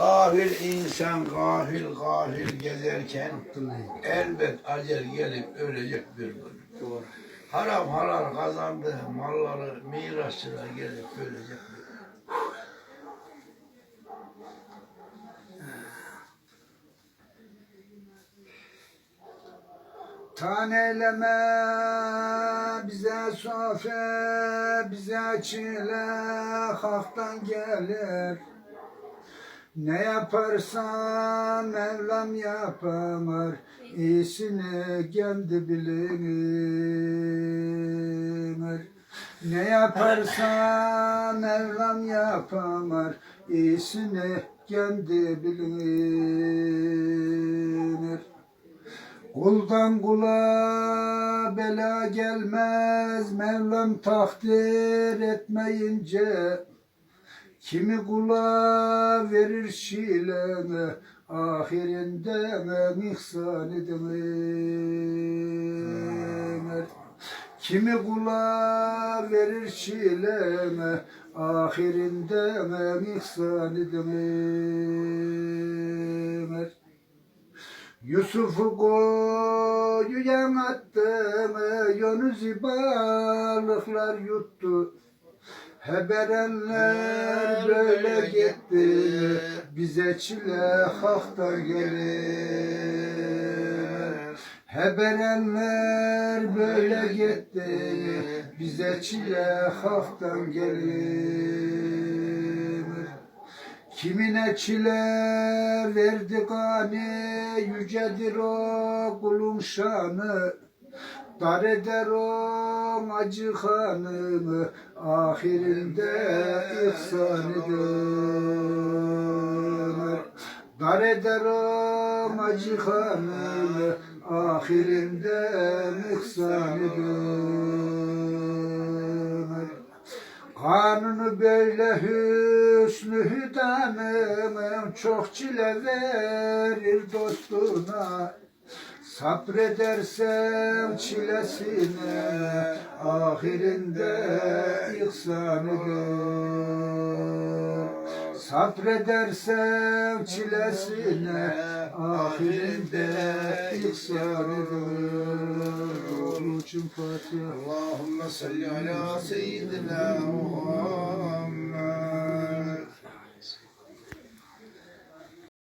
Gafil insan gafil gafil gezerken elbet acel gelip ölecek bir gün. Doğru. Haram halal kazandığı malları mirasçılar gelip ölecek bir gün. Taneleme bize sofe, bize çile haktan gelir. Ne yaparsan Mevlam yapamar, iyisini kendi bilir. Ne yaparsan Mevlam yapamar, iyisini kendi bilir. Kuldan kula bela gelmez Mevlam takdir etmeyince Kimi kula verir şilene Ahirinde ihsan edilir Kimi kula verir şilene Ahirinde ihsan edilir Yusuf'u koyuyan attı, Yunus'u balıklar yuttu. Heberenler böyle gitti, bize çile haktan gelir. Heberenler böyle gitti, bize çile haktan gelir. Kimine çile verdi gani, yücedir o kulun şanı. Dar eder o acı hanımı, ahirinde ihsan eder. Dar eder o acı hanımı, ahirinde ihsan eder. Kanunu böyle hüsnü hüdanım çok çile verir dostuna. Sabredersem çilesine ahirinde ihsan eder. Sabredersem çilesine ahirinde ihsan eder. Doğru için Fatiha. Allahümme salli ala seyyidina Muhammed